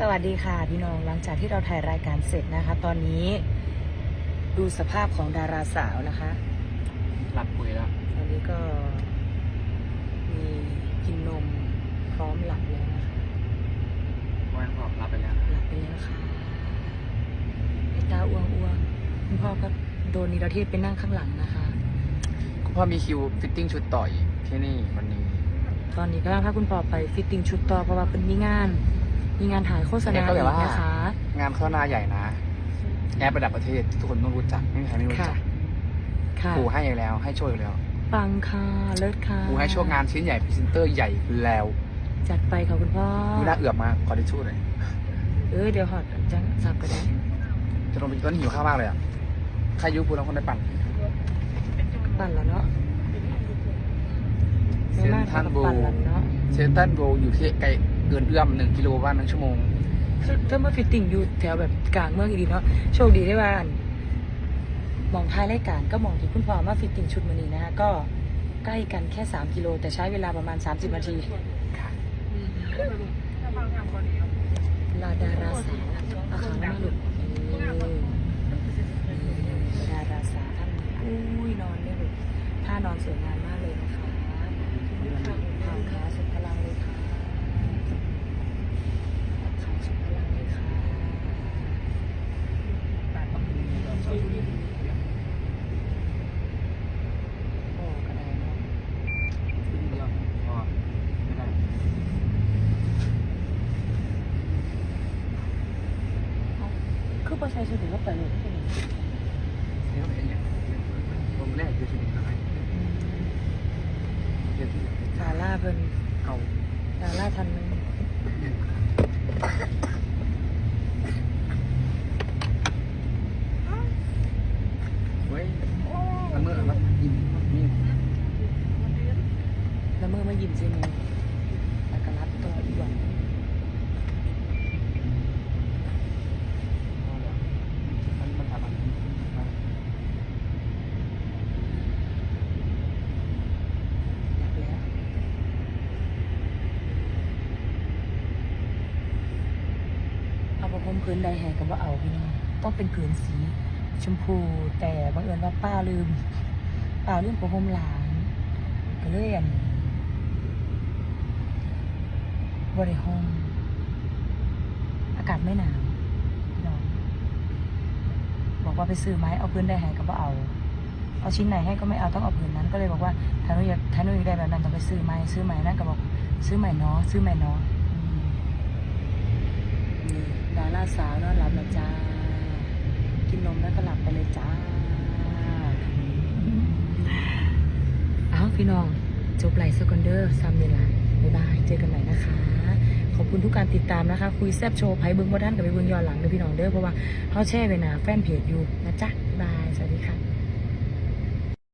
สวัสดีค่ะพี่น้องหลังจากที่เราถ่ายรายการเสร็จนะคะ ตอนนี้ดูสภาพของดาราสาวนะคะ หลับคุยแล้วตอนนี้ก็มีกินนมพร้อมหลับแล้วนะคะวันบอกรับไปแล้วนะหลับไปแล้วค่ะไอ้ตาอ้วงอ้วงคุณพ่อก็โดนนิรเทศไปนั่งข้างหลังนะคะ คุณพ่อมีคิวฟิตติ้งชุดต่ออีกที่นี่วันนี้ ตอนนี้ก็ถ้าคุณพ่อไปฟิตติ้งชุดต่อเพราะว่าเป็นมีงาน มีงานถ่ายโฆษณาเนี่ยก็แบบอีว่ากนะคะ งานโฆษณาใหญ่นะ แอประดับประเทศ ทุกคนต้องรู้จักไม่มีใครไม่รู้ค่ะจักค่ะครูให้อีกแล้ว ให้โชว์อีกแล้ว ปังค่ะเลิศค่ะครูให้โชว์งานชิ้นใหญ่พรีเซนเตอร์ใหญ่แล้ว จัดไปค่ะคุณพ่อดูน่าเอือบมากขอทิชชู่หน่อยเอ้ยเดี๋ยวหอดจังสับก็ได้จะลงไปตอนนี้หิวข้าวมากเลยอะใครยุพูดแล้วคนได้ปั่นปั่นแล้วเนาะเซนทรัลโบปั่นแล้วเนาะเซนตันโบอยู่ที่ไกล เกินเอื้อมหนึ่งกิโลบ้านหนึ่งชั่วโมงถ้ามาฟิตติ้งอยู่แถวแบบกลางเมืองอีดีเนาะโชคดีได้ว่าอั่นมองท้ายรายการก็มองที่คุณพ่อมาฟิตติ้งชุดมานี้นะคะก็ใกล้กันแค่ 3 กิโล แต่ใช้เวลาประมาณ 30 นาทีค่ะลาดาราสาวอาคารมาลุกดาราสาวท่านอุ้ยนอนเนี่ยลูกท่านอนสวยงามมากเลยนะคะทางขาสุดพลังเลยค่ะขาสุดพลังเลยค่ะโอ้กระไดเนาะ ขึ้นเดียวพอไม่ได้ คือประชาชนถือว่าไปเลยที่นี่นี่ก็เป็นอย่างผมแรกคือชีวิตอะไรเดี๋ยวที่ดาราเพิ่นเอาดาราทันหนึงเว้ยมันเมื่อมันอิ่มนี่ แล้วมือมายิ้มใส่มือแล้วก็รับตัวอีกวัน มันมันทำอะไร หลับแล้ว เอาประพมพื้นใดแห่กับว่าเอาพี่น้องต้องเป็นผืนสี ชมพูแต่บังเอิญว่าป้าลืมป้าลืมประพรมหลานก็เลยอันบริห้องอากาศไม่หนาวพี่น้องบอกว่าไปซื้อไม้เอาพื้นได้แห่กับว่าเอา เอาชิ้นไหนให้ก็ไม่เอาต้องเอาผืนนั้น ก็เลยบอกว่าถ้าหนูอยากถ้าหนูอยากได้แบบนั้นต้องไปซื้อใหม่ซื้อใหม่นั่นก็บอกซื้อใหม่เนาะซื้อใหม่เนาะอืมนี่ ดาราสาวนอนหลับแล้วจ้า กินนมแล้วก็หลับไปเลยจ้าอ้าวพี่น้อง จบไลฟ์สกอนเดอร์ซัมเวลาบ๊ายบาย เจอกันใหม่นะคะ ขอบคุณทุกการติดตามนะคะ คุยแซบโชว์ไพ่เบิ้งบ่ท่านกับไปเบิ้งย้อนหลังเด้อพี่น้องเด้อเพราะว่าเขาแช่ไว้หนาแฟนเพจอยู่นะจ๊ะบ๊ายบาย สวัสดีค่ะ